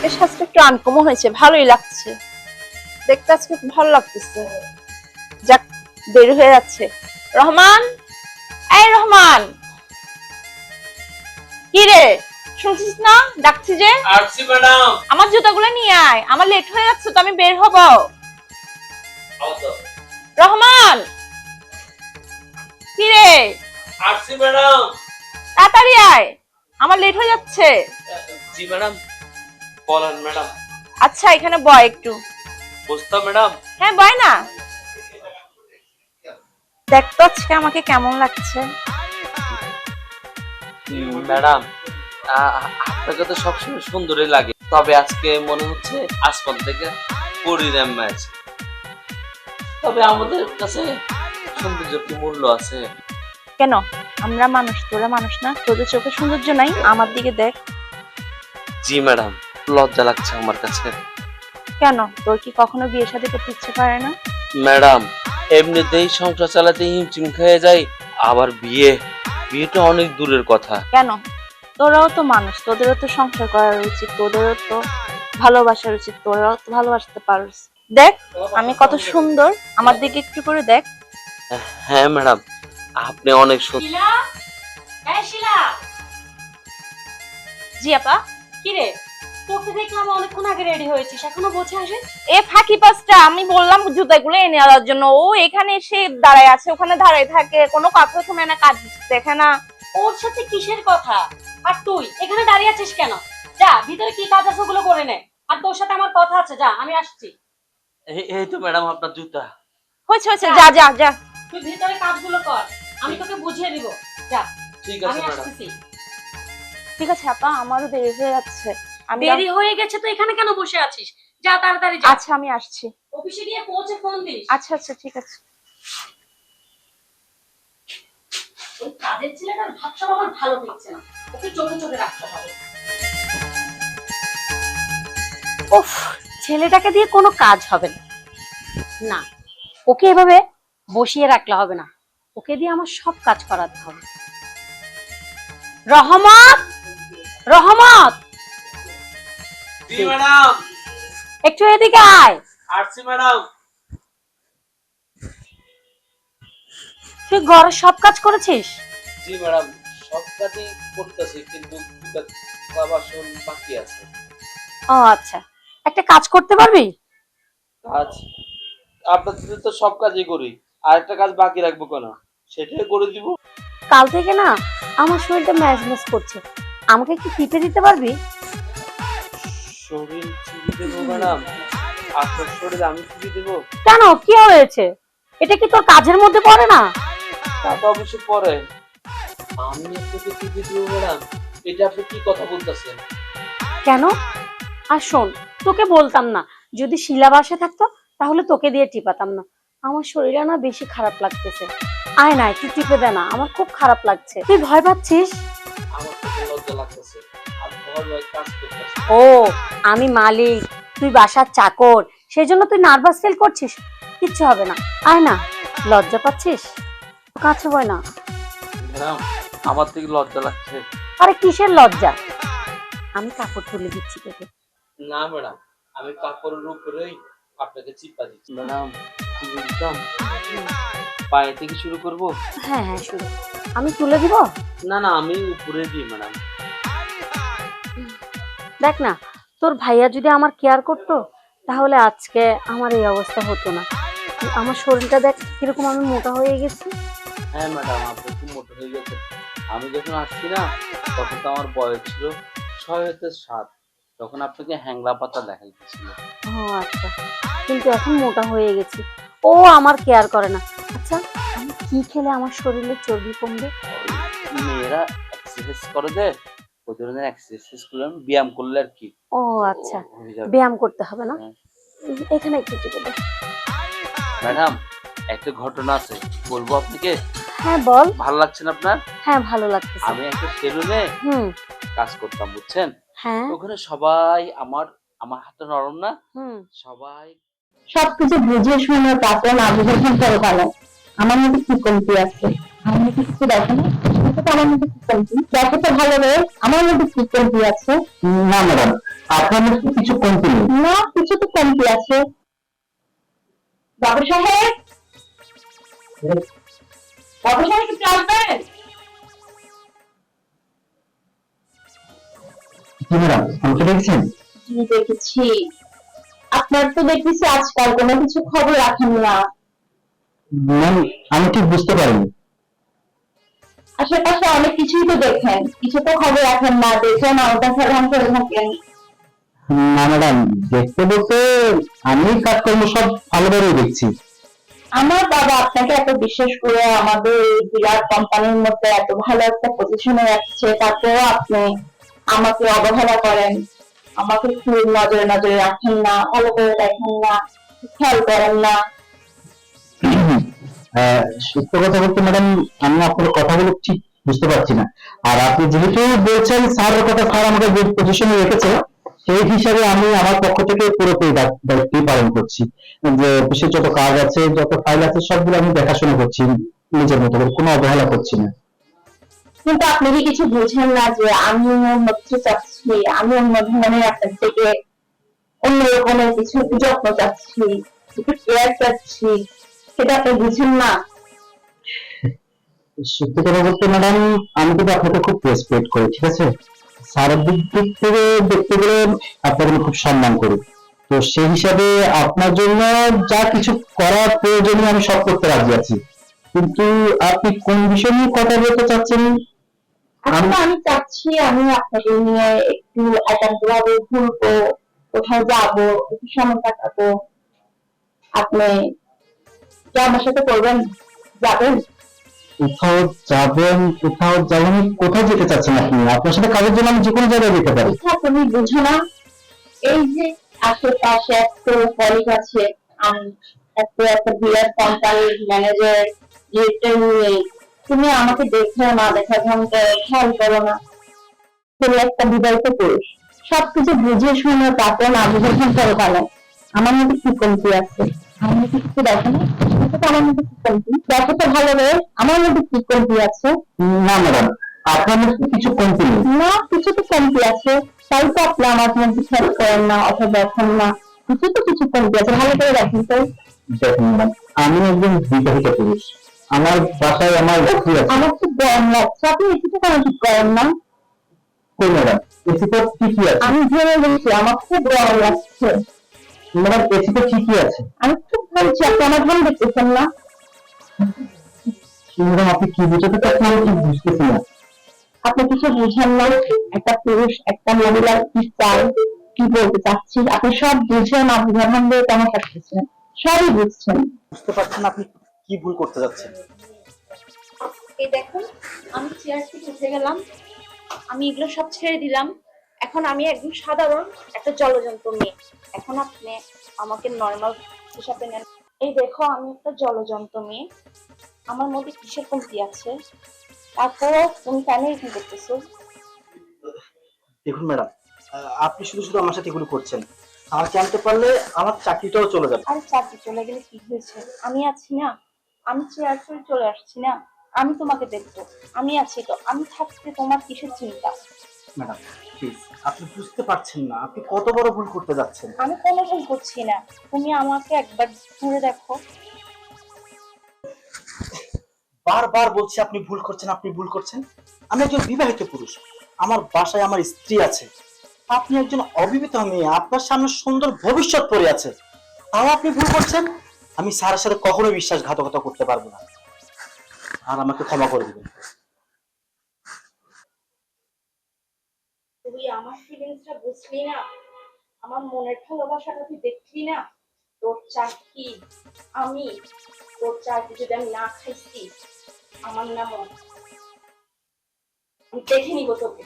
আজকে সাজটা একটু আনকমও হয়েছে ভালোই লাগছে। দেখতে আজকে ভালো লাগতেছে। যাক দেরি হয়ে যাচ্ছে। রহমান! এই রহমান! কি রে? শুনছিস না? ডাকছি যে? আসছি ম্যাডাম। আমার জুতাগুলো নিয়ে আয়। আমার লেট হয়ে যাচ্ছে তো আমি বের হব। রহমান! কি রে? আসছি ম্যাডাম। তাড়াতাড়ি আয়। আমার লেট হয়ে যাচ্ছে। জি ম্যাডাম। বলেন ম্যাডাম। আচ্ছা এখানে বয় একটু। বুঝতাম ম্যাডাম। হ্যাঁ বয় না। দেখ তো আজকে আমাকে কেমন লাগছে। ম্যাডাম আপনাকে তো সবসময় সুন্দরই লাগে। তবে আজকে মনে হচ্ছে আসমান থেকে পরিণাম ম্যাচ তবে আমাদের কাছে সৌন্দর্য কি মূল্য আছে। কেন? আমরা মানুষ তোরা মানুষ না? তোদের চোখে সৌন্দর্য নাই? আমার দিকে দেখ। জি ম্যাডাম। লজ্জা লাগছে আমার কাছে। কেন? তোর কি কখনো বিয়ে শাদী করতে ইচ্ছে করে না? ম্যাডাম এমনিতেই সংসার চালাতে হিমচিম খেয়ে যাই আবার বিয়ে। বিয়েটা অনেক দূরের কথা। কেন? তোরাও তো মানুষ তোদেরও তো সংসার করার উচিত তোদেরও তো ভালোবাসার উচিত তোরাও তো ভালোবাসতে পারিস। দেখ আমি কত সুন্দর আমার দিকে একটু করে দেখ। হ্যাঁ ম্যাডাম আপনি অনেক সুন্দর শিলা! শিলা! জি আপা। কি রে? তোকে দেখলাম অনেকক্ষণ আগে রেডি হয়েছিস এখনও বসে আসিস এ ফাঁকি পাঁচটা আমি বললাম জুতাগুলো এনে আনার জন্য। ও এখানে এসে দাঁড়ায় আছে ওখানে দাঁড়ায় থাকে কোনো কথা শুনে না কাজ দেখে না। ওর সাথে কিসের কথা? আর তুই এখানে দাঁড়িয়ে আছিস কেন? যা ভিতরে কি কাজ আছে ওগুলো করে নে। আর তোর সাথে আমার কথা আছে যা আমি আসছি। এই- এই তো ম্যাডাম আপনার জুতা। হয়েছে হয়েছে যা। যা যা তুই ভিতরে কাজগুলো কর আমি তোকে বুঝিয়ে দিব। যা ঠিক আছে ম্যাডাম। ঠিক আছে আপা আমারও দেরি হয়ে যাচ্ছে। দেরি হয়ে গেছে তো এখানে কেন বসে আছিস? যা তাড়াতাড়ি যা। আচ্ছা আমি আসছি। অফিসে গিয়ে পৌঁছে ফোন দিস। আচ্ছা আচ্ছা ঠিক আছে। ওই কাজের ছেলেটার ভাবসাব আমার ভালো লাগছে না। ওকে চোখে চোখে রাখতে হবে। উফ ছেলেটাকে দিয়ে কোনো কাজ হবে না। না ওকে এভাবে বসিয়ে রাখলে হবে না। ওকে দিয়ে আমার সব কাজ করাতে হবে। রহমত! রহমত! জি ম্যাডাম। একটু এদিকে আয়। আসছি ম্যাডাম। তুই ঘরের সব কাজ করেছিস? জি ম্যাডাম সব কাজই করতেছি কিন্তু দুটা বাসন বাকি আছে। ও আচ্ছা। একটা কাজ করতে পারবি? কাজ? আপনাদের তো সব কাজই করি। আর একটা কাজ বাকি রাখব কেন? সেটাই করে দিব। কাল থেকে না আমার শরীরটা করছে। আমাকে কি টিপে দিতে পারবি? শরীর দেবো ম্যাডাম। আপনার শরীর আমি দেবো। কেন? কি হয়েছে? এটা কি তোর কাজের মধ্যে পড়ে না? তা তো অবশ্যই পরে আমি আপনাকে দেবো ম্যাডাম। এটা আপনি কি কথা বলতেছেন? কেন? আর শোন তোকে বলতাম না। যদি শিলা বাসে থাকতো তাহলে তোকে দিয়ে টিপাতাম না। আমার শরীরে না বেশি খারাপ লাগতেছে। আয় না একটু টিপে দে না। আমার খুব খারাপ লাগছে। তুই ভয় পাচ্ছিস? আমার তো লজ্জা লাগতেছে। ও আমি মালিক তুই বাসার চাকর সেই জন্য তুই নার্ভাস ফিল করছিস? কিচ্ছু হবে না। আয় না লজ্জা পাচ্ছিস? কাছে বয় না। আমার থেকে লজ্জা লাগছে। আরে কিসের লজ্জা? আমি কাপড় তুলে দিচ্ছি তোকে। না ম্যাডাম আমি কাপড়ের উপরেই আপনাকে চিপা দিচ্ছি। ম্যাডাম চিপে দিতাম পায়ে থেকে শুরু করব? হ্যাঁ হ্যাঁ শুরু। আমি তুলে দিব? না না আমি উপরে দিই ম্যাডাম। দেখ না তোর ভাইয়া যদি আমার কেয়ার করতো তাহলে আজকে আমার এই অবস্থা হতো না। আমার শরীরটা দেখ কীরকম আমি মোটা হয়ে গেছি। হ্যাঁ ম্যাডাম আপনি খুব মোটা হয়ে গেছে আমি যখন আসছি না তখন তো আমার বয়স ছিল ছয় হতে সাত। তখন আপনাকে হ্যাংলা পাতা দেখাইতেছিল। ও আচ্ছা কিন্তু এখন মোটা হয়ে গেছি। ও আমার কেয়ার করে না। আচ্ছা আমি কি খেলে আমার শরীরে চর্বি কমবে? মেয়েরা এক্সারসাইজ করে যে ওই ধরনের এক্সারসাইজ করলে ব্যায়াম করলে আর কি ও আচ্ছা। ব্যায়াম করতে হবে না? হ্যাঁ। এখানে একটু টিপে দে ম্যাডাম একটা ঘটনা আছে। বলব আপনাকে? হ্যাঁ বল। ভালো লাগছে না আপনার? হ্যাঁ ভালো লাগতেছে আমি একটা সেলুনে হুম। কাজ করতাম বুঝছেন? হ্যাঁ। ওখানে সবাই আমার আমার হাতটা নরম না? হুম। সবাই সবকিছু বুঝে শুনে তারপর না বুঝে কি করে ভালো আমার মধ্যে কি কমতি আছে? মধ্যে কিছু দেখো না আমার মধ্যে কমতি দেখো তো ভালো রে আমার মধ্যে কি কমতি আছে। না ম্যাডাম আপনার মধ্যে কিছু কমতি নেই। না কিছু তো কমতি আছে। বাবু সাহেব? বাবু সাহেব একটু আসবেন? কি ম্যাডাম আমাকে দেখছেন? দেখেছি। আপনার তো দেখতেছি আজকাল কোনো কিছু খবর রাখেন না। আমি ঠিক বুঝতে পারিনি। আশেপাশে অনেক কিছুই তো দেখেন কিছু তো খবর রাখেন না দেখেন আলাদা সাধারণ করে থাকেন। না ম্যাডাম দেখতে বলতে আমি কাজকর্ম সব ভালোভাবেই দেখছি। আমার বাবা আপনাকে এত বিশ্বাস করে আমাদের এই বিরাট কোম্পানির মধ্যে এত ভালো একটা পজিশনে রাখছে তারপরেও আপনি আমাকে অবহেলা করেন। আমাকে একটু নজরে নজরে রাখেন না ভালো করে দেখেন না খেয়াল করেন না। সত্য কথা বলতে ম্যাডাম আমি আপনার কথাগুলো ঠিক বুঝতে পারছি না। আর আপনি যেহেতু বলছেন স্যারের কথা স্যার আমাকে যে পজিশনে রেখেছে, সেই হিসাবে আমি আমার পক্ষ থেকে পুরোপুরি দায়- দায়িত্বই পালন করছি। যে অফিসে যত কাজ আছে, যত ফাইল আছে, সবগুলো আমি দেখাশোনা করছি, নিজের মতো করে, কোনো অবহেলা করছি না। কিন্তু আপনি কি কিছু বুঝেন না যে আমি অন্য কিছু চাচ্ছি, আমি অন্য ধরনের আপনার থেকে অন্য রকমের কিছু যত্ন চাচ্ছি, একটু কেয়ার চাচ্ছি? সেটা আপনি বুঝেন না। সত্যি কথা বলতে ম্যাডাম আমি কিন্তু আপনাকে খুব রেসপেক্ট করি ঠিক আছে? দিক থেকে দেখতে গেলে আপনাকে খুব সম্মান করি। তো সেই হিসাবে আপনার জন্য যা কিছু করার প্রয়োজনীয় আমি সব করতে রাজি আছি। কিন্তু আপনি কোন বিষয় নিয়ে কথা বলতে চাচ্ছেন? আসলে আমি চাচ্ছি আমি আপনাকে নিয়ে একটু একান্ত ভাবে ঘুরবো কোথাও যাব একটু সময় কাটাবো। আপনি আমার সাথে করবেন যাবেন। কোথাও যাবেন কোথাও যাবেন কোথায় যেতে চাচ্ছেন আপনি? আপনার সাথে কাজের জন্য আমি যে কোনো জায়গায় যেতে পারি। তুমি বুঝো না। এই যে আশেপাশে একটা কলিগ আছে আমি একটা বিরাট কোম্পানির ম্যানেজার ডিরেক্টর নিয়ে তুমি আমাকে দেখো না দেখা ঘণ্টা খেয়াল করো না। তুমি একটা বিবাহিত পুরুষ সবকিছু বুঝে শুনে তারপর না বুঝে করো কেন? আমার মধ্যে কি কমতি আছে? মধ্যে কিছু দেখো না? দেখো তো আমার মধ্যে কি কমতি? দেখো তো ভালো করে আমার মধ্যে কি কমতি আছে? না ম্যাডাম আপনার মধ্যে কিছু কমতি নেই। না কিছু তো কমতি আছে। তাই তো আপনি আমার মধ্যে খেয়াল করেন না অথবা দেখেন না। কিছু তো কিছু কমতি আছে। ভালো করে দেখেন তো। দেখুন ম্যাডাম আমি একজন বিবাহিত পুরুষ। আমার বাসায় আমার স্ত্রী আছে। আমার তো গরম লাগছে। আপনি এসিতে কেন ঠিক করেন না। কই ম্যাডাম ঠিকই আছে? আমি ভেবে গেছি আমার খুব গরম লাগছে। ম্যাডাম এসিতে ঠিকই আছে? আমি খুব বলছি আপনি আমার ভালো দেখতেছেন না। ম্যাডাম আপনি কি বুঝাতে চাচ্ছেন? আমি ঠিক বুঝতেছি না। আপনি কিছু বুঝেন না একটা পুরুষ একটা মহিলা কি চায় কি বলতে চাচ্ছি? আপনি সব বুঝেন আপনি ধর্ম দিয়ে কেন থাকতেছেন সবই বুঝছেন। বুঝতে পারছেন আপনি কি ভুল করতে যাচ্ছেন? এই দেখুন আমি চেয়ার থেকে উঠে গেলাম। আমি এগুলো সব ছেড়ে দিলাম। এখন আমি একদম সাধারণ একটা জলজন্ত মেয়ে এখন আপনি আমাকে নর্মাল হিসাবে নেন। এই দেখো আমি একটা জলজন্ত মেয়ে। আমার মধ্যে কিসের কমতি আছে? তারপরও তুমি কেন এরকম করতেছো? দেখুন ম্যাডাম আপনি শুধু শুধু আমার সাথে এগুলো করছেন। আর জানতে পারলে আমার চাকরিটাও চলে যাবে। আরে চাকরি চলে গেলে কি হয়েছে? আমি আছি না। আমি চেয়ার চলে আসছি না। আমি তোমাকে দেখব। আমি আছি তো। আমি থাকতে তোমার কিসের চিন্তা? ম্যাডাম প্লিজ আপনি বুঝতে পারছেন না আপনি কত বড় ভুল করতে যাচ্ছেন। আমি কোনো ভুল করছি না তুমি আমাকে একবার ঘুরে দেখো। বারবার বলছি আপনি ভুল করছেন আপনি ভুল করছেন। আমি একজন বিবাহিত পুরুষ আমার বাসায় আমার স্ত্রী আছে। আপনি একজন অবিবাহিত মেয়ে আপনার সামনে সুন্দর ভবিষ্যৎ পড়ে আছে। তাও আপনি ভুল করছেন? আমি স্যারের সাথে কখনো বিশ্বাসঘাতকতা করতে পারব না। আর আমাকে ক্ষমা করে দিবেন। তুই আমার ফিলিংসটা বুঝলি না? আমার মনের ভালোবাসাটা তুই দেখলি না? তোর চাকরি আমি তোর চাকরি যদি আমি না খাইছি? আমার নাম দেখে নিব তোকে।